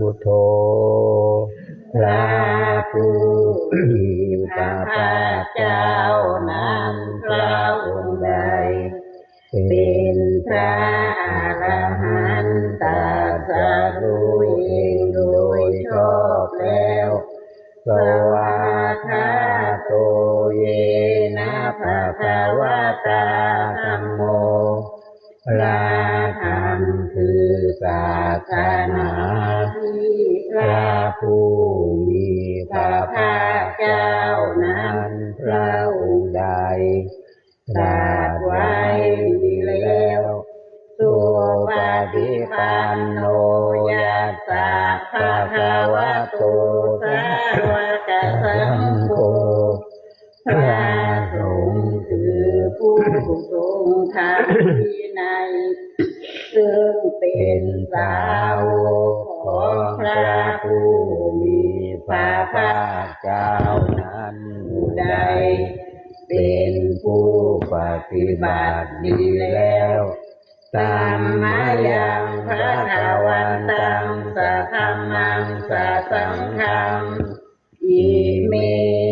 พุทโธพระผู้มีพระภาคเจ้านั้นพระองค์ใดเป็นพระอรหันตตรัสรู้เองโดยชอบแล้วสวากขาโตเยนะภะคะวะตาธัมโมพระธรรม คือศาสนาที่พระผู้มีพระภาคเจ้านั้นพระองค์ใดตรัสไว้ดีแล้วสุปฏิปันโนยัสสะภะคะวะโตสาวกสังโฆพระสงฆ์คือผู้ทรงธรรมวินัย ซึ่งเป็นสาวกของพระผู้มีพระภาคเจ้านั้นผู้ใดเป็นผู้ปฏิบัติดีแล้วตามมายังพระทวันตังสัทธมมังสัสังฆังอิเม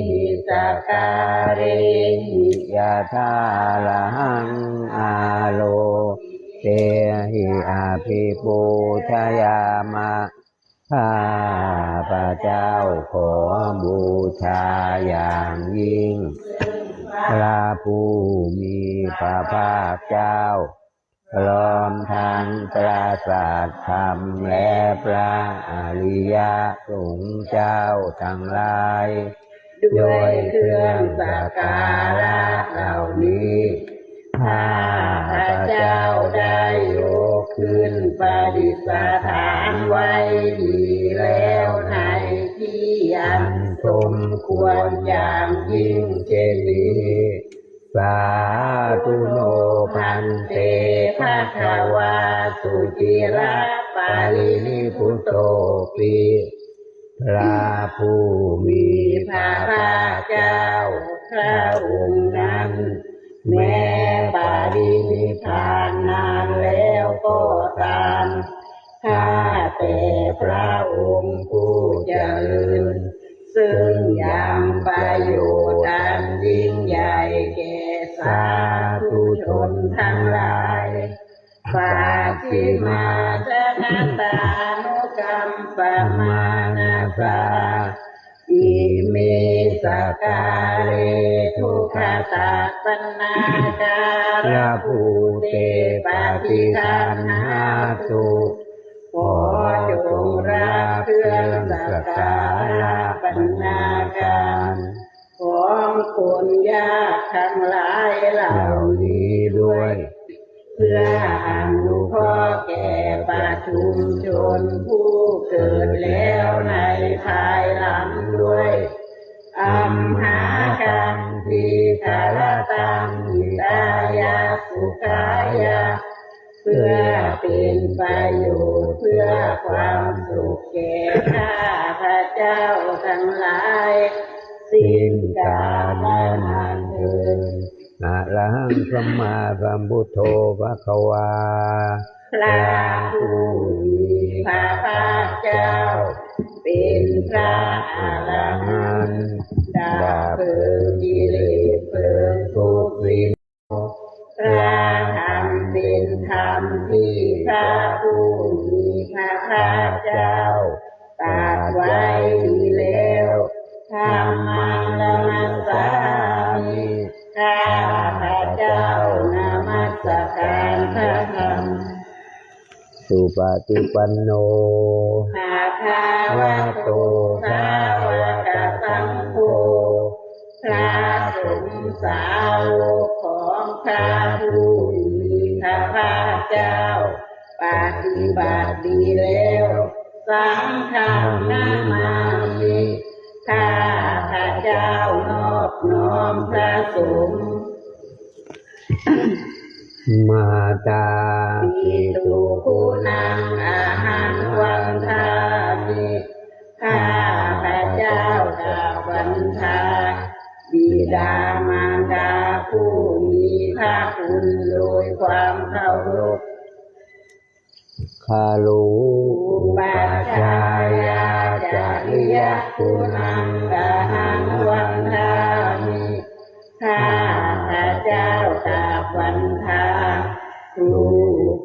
หิสกการิยะทาลังอาโล เตหิอาภิปูชยามะข้าพระเจ้าขอบูชาอย่างยิ่ง พระผู้มีพระภาคเจ้าพร้อมทั้งปราศาสธรรมและพระอริยสงฆ์เจ้าทั้งหลายด้วยเครื่องสักการะเหล่านี้ ข้าพระเจ้าได้ยกขึ้นประดิษฐานไว้ดีแล้วในที่อันสมควรอย่างยิ่งเช่นนี้สาธุโนพันเตภะคะวาสุจิระปาลินิพุตโตปิพระผู้มีพระภาคเจ้าพระองค์นั้นแม้ ก็ตามข้าแต่พระองค์ผู้เจริญ ซึ่งยังประโยชน์อันยิ่งใหญ่แก่สาธุชนทั้งหลายปาติมาชนะตานุกรรมปมานาสา สกาเลทุกขตาปันนาการะภูเตปฏิคันหาตุขอจงรับเครื่องสักการะปัญนาการของคนยากทั้งหลายเหล่านี้ด้วย เพื่ออนุเคราะห์แก่ประชุมชนผู้เกิดแล้วในภายหลังด้วย อัมหากังทีคารตังหิตายาสุขายาเพื่อเป็นประโยชน์เพื่อความสุขแก่ข้าพระเจ้าทั้งหลายสิ้นกาลนานเทินอะระหังสัมมาสัมพุทโธภะคะวาพระผู้มีพระภาคเจ้า เป็นพระอรหันต์ ดาบเพลิงกิเลสเพลิงทุกข์วิพระธรรมเป็นธรรมที่พระผู้มีพระภาคเจ้าตรัสไว้ดีแล้วธรรมังลมัสสามิข้าพระเจ้านามัสการพระธรรม สุปฏิปันโนภาคาวะโตสาวกสังโฆพระสงฆ์สาวกของพระผู้มีพระภาคเจ้า ปฏิบัติดีแล้ว สังฆนามามิข้าพระเจ้านอบน้อมพระสงฆ์ มาตาปิตุคุณังอาหารวันทามิข้าพระเจ้ากราวันทาบิดามารดาผู้มีพระคุณโดยความเคารพคาลูปัชฌายาจาริยคุณังกาหังวันทามิข้า เจ้ากราบวันทาครู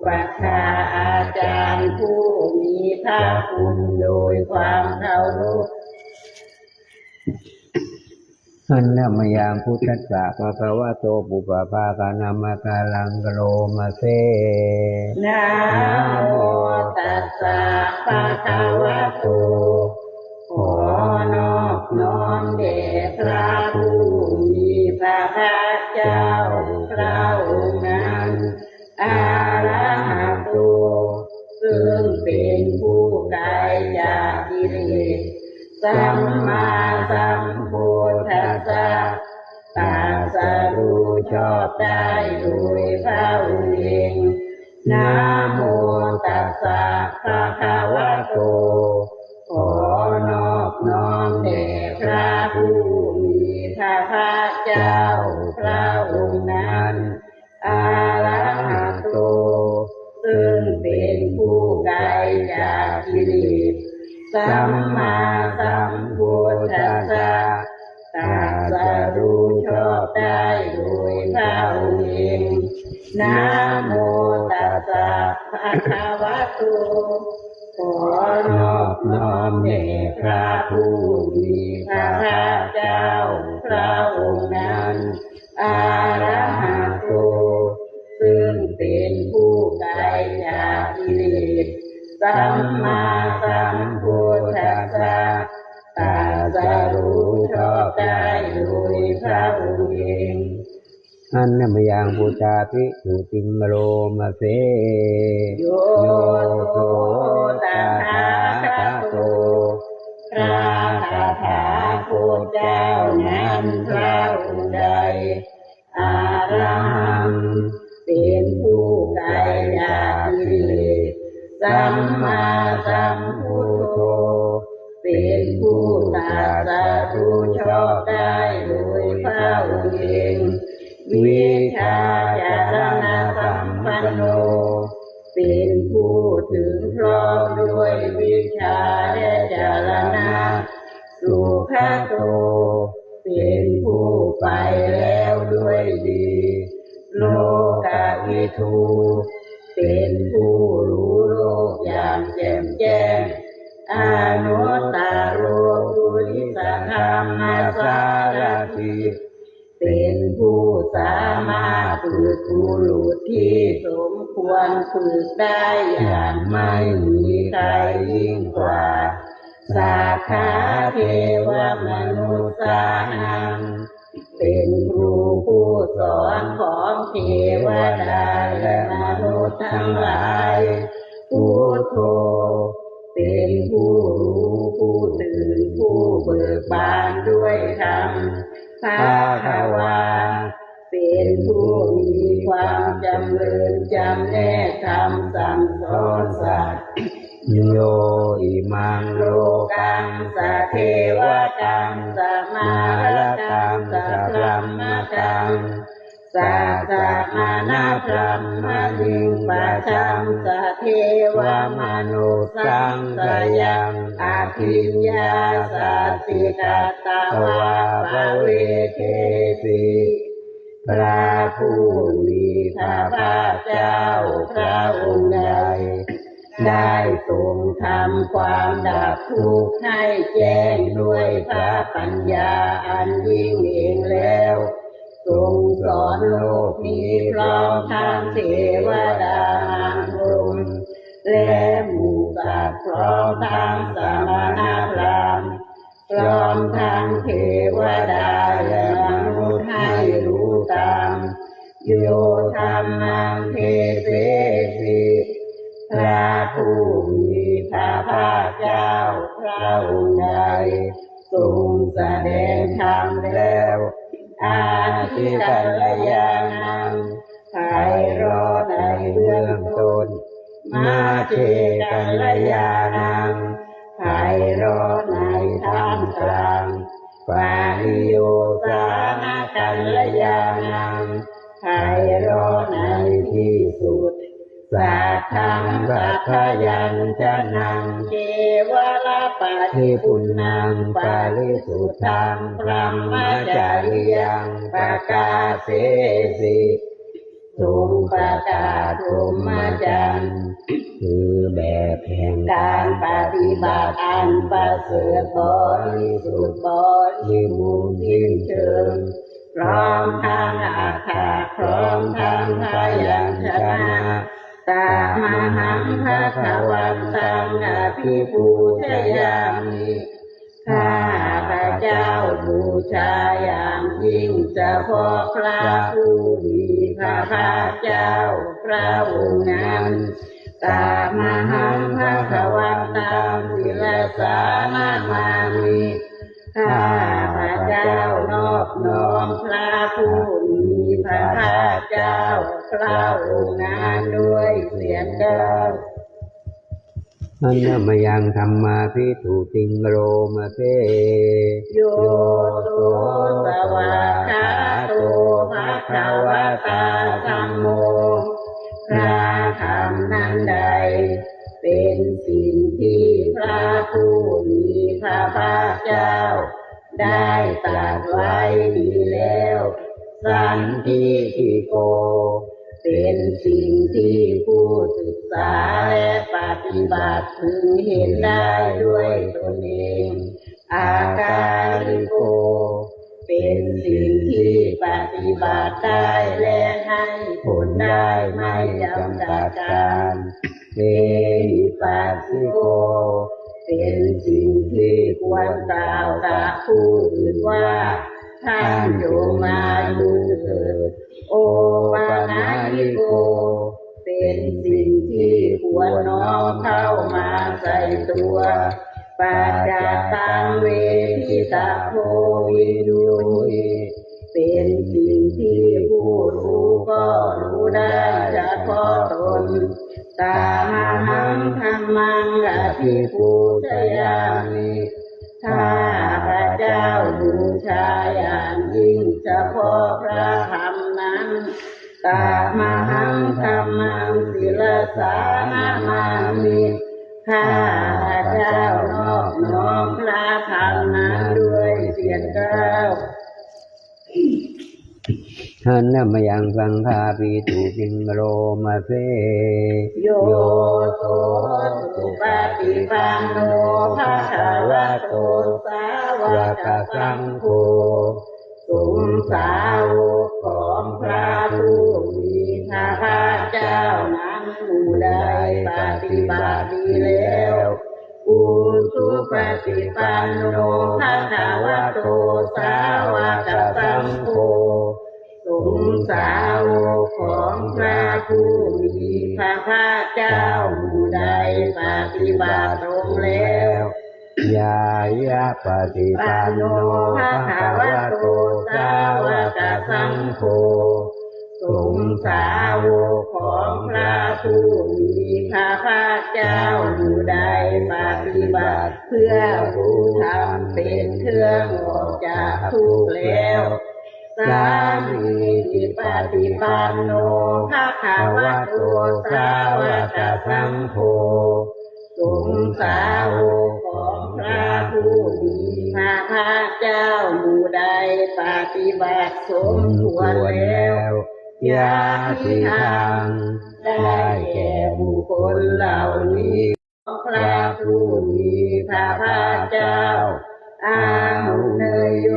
ปัชฌาอาจารย์ผู้มีพระคุณโดยความเคารพอันนามยังพุทธัสสะภะคะวะโตปุปภาคานามาคาลังกโลมาเซนะโมตัสสะภะคะวะโตขอนอบน้อมแด่พ สัมมาสัมพุทธัสสะตรัสรู้ชอบได้โดยพระองค์เองนะโมตัสสะภะคะวะโตขอนอบน้อมแด่พระผู้มีพระภาคเจ้าพระองค์นั้นอาระหะโต ซึ่งเป็นผู้ไกลจากกิเลสสัม รัสรู้ชอบได้โดยพระองค์เองอันนามยังพุทธาภิกขุติงโลมาเซโยโสตัทาคาโตพระคาถาโคเจ้านั้นพระองค์ใดอารังเป็นผู้ไกลจากกิเลสสัมมาสัม ตรัสรู้ชอบได้โดยพระองค์เองวิชาจารณสัมปันโน เป็นผู้ถึงพร้อมด้วยวิชาและจารณะสุขโต เป็นผู้ไปแล้วด้วยดี โลกาวิทู สาเทวมนุษย์สานังเป็นครูผู้สอนของเทวดาและมนุษย์ทั้งหลายพุทโธเป็นผู้รู้ผู้ตื่นผู้เบิกบานด้วยธรรมภาควาเป็นผู้มีความจำเริญจำแนกคำสั่งสอนสัตว์ โยอิมังโลกังสสเทววกังสสมามาลลกังสสพรัมมมมกังสาสะสะมานาพรมมมมลิงปะปะชังงสเทวมมนุสังสยังอาภิญญาสาสาสิกาตาวาวาภเวเทเทสิพระผู้มีพระภาคเจ้าพระองค์ใด ได้ทรงทำความดับทุกข์ให้แจ้งด้วยพระปัญญาอันยิ่งเองแล้วทรงสอนโลกนี้พร้อมทั้งเทวดานางรหมและหมู่สัตว์พร้อมทั้งสมณพราหมณ์พร้อมทั้งเทวดาและมนุษย์ให้รู้ตามโยธรรมังเทเส ระองค์ใดทรงแสดงธรรมแล้ว อาทิกัลยาณังไพเราะในเบื้องต้น มาเชกัลยาณังไพเราะในท่ามกลางปาริโยสานกัลยาณังไพเราะในที่ สุดสัทธังสัทธปาทิฏิปุปุณณนันังปาริสุทธังพระมจาริยังปะกาเสสิทรงประกาศพรหมจรรย์คือแบบแห่งการปฏิบัติอันประเสริฐบริสุทธิ์บริบูรณ์สิ้นเชิงพร้อมทั้งอัตถะพร้อมทั้งพยัญชนะ ตามหังพระขวันตังอภิปูชยามิข้าพระเจ้าบูชาอย่างยิ่งเฉพาะพระผู้มีพระภาคเจ้าพระองค์นั้นตามหังพระขวันตังศิลสานามามิ ข้าพระเจ้านอบน้อมพระผู้มีพระภาคเจ้าพระองค์นั้นด้วยเสียงกลางอันนมยังธรรมาพิทุติงโรมาเซโยโสสวากขาโตภะคะวะตาธัมโมพระธรรมนั้นใด เป็นสิ่งที่พระผู้มี พระภาคเจ้า ได้ตรัสไว้ดีแล้ว สันทิทิโก เป็นสิ่งที่ผู้ศึกษาและปฏิบัติพึงเห็นได้ด้วยตนเอง อาการิโก เป็นสิ่งที่ปฏิบัติได้และให้ผลได้ไม่จำกัดการเอหิปัสสิโก เป็นสิ่งที่ควรกล่าวกับผู้อื่นว่า ท่านจงมาดูเถิดโอปานายิโก เป็นสิ่งที่ควรน้อมเข้ามาใส่ตัวปัจจาตังเวทิตาโพวิดุยเป็นสิ่งที่ผู้รู้ก็รู้ได้เฉพาะตน ตาหังธรรมังอภิปูชยามิข้าพระเจ้าบูชาอย่างยิ่งเฉพาะพระธรรมนั้นตามหังธรรมังศิลสานามามิข้าพระเจ้านอบน้อมพระธรรมนั้นด้วย ท่านนมยังสังฆาปิทุติงโรมาเซโยโสสุปฏิปันโนภะคะวะโตสาวะกสังโฆโฆสงสาวกของพระผู้มีพระภาคเจ้านั้นหมู่ใดปฏิบัติดีแล้วอุสุปฏิปันโนภะคะวะโตสาวกสังโฆสงสาวก ของพระผู้มีพระภาคเจ้าหมู่ใดปฏิบัติตรงแล้วยายะปฏิปันโนภะคะวะโตสาวกสังโฆสงสาวกของพระผู้มีพระภาคเจ้าหมู่ใดปฏิบัติเพื่อรู้ธรรมเป็นเครื่องออกจากทุกข์แล้ว สามีจิปฏิปันโนภะคะวะโตสาวกสังโฆสงสาวกของพระผู้มีพระภาเจ้าหมู่ใดปฏิบัติสมควรแล้วยาสิทางได้แก่บุคคลเหล่านี้ของพระผู้มีพระภาเจ้าอาหุเนยโย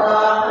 الله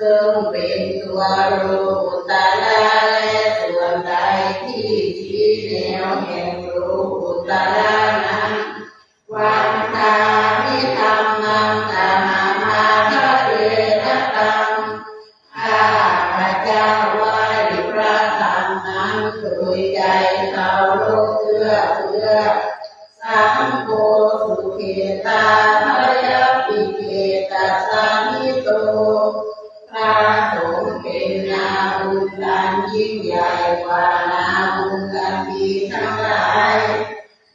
ซึ่งเป็นตัวรู้ตาและส่วใดที่ชี้แนแห่งรู้ตา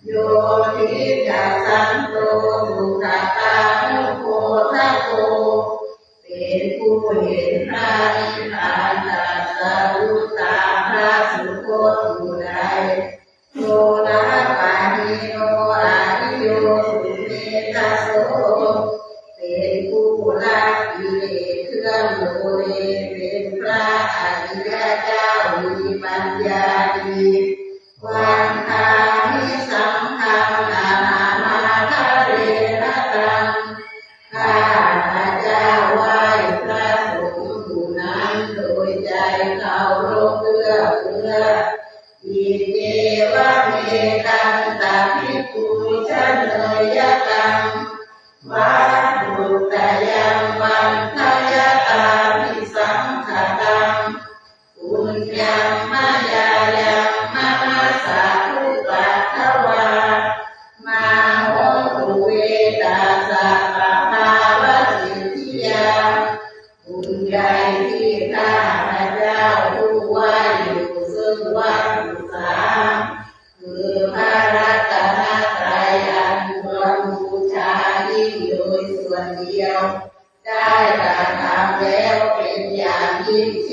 โยทิยาสันโตสุขตานโคทโพเป็นผู้เห็นพระนิพพานสัพ อิเมวะเมตังตามิ ได้ตาทำแล้วเป็นอย่างยิ่งเ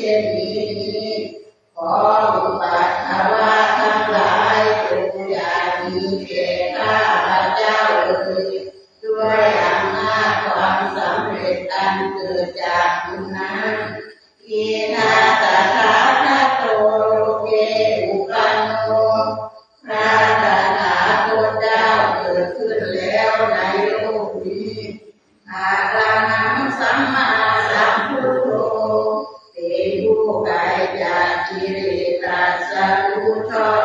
uh,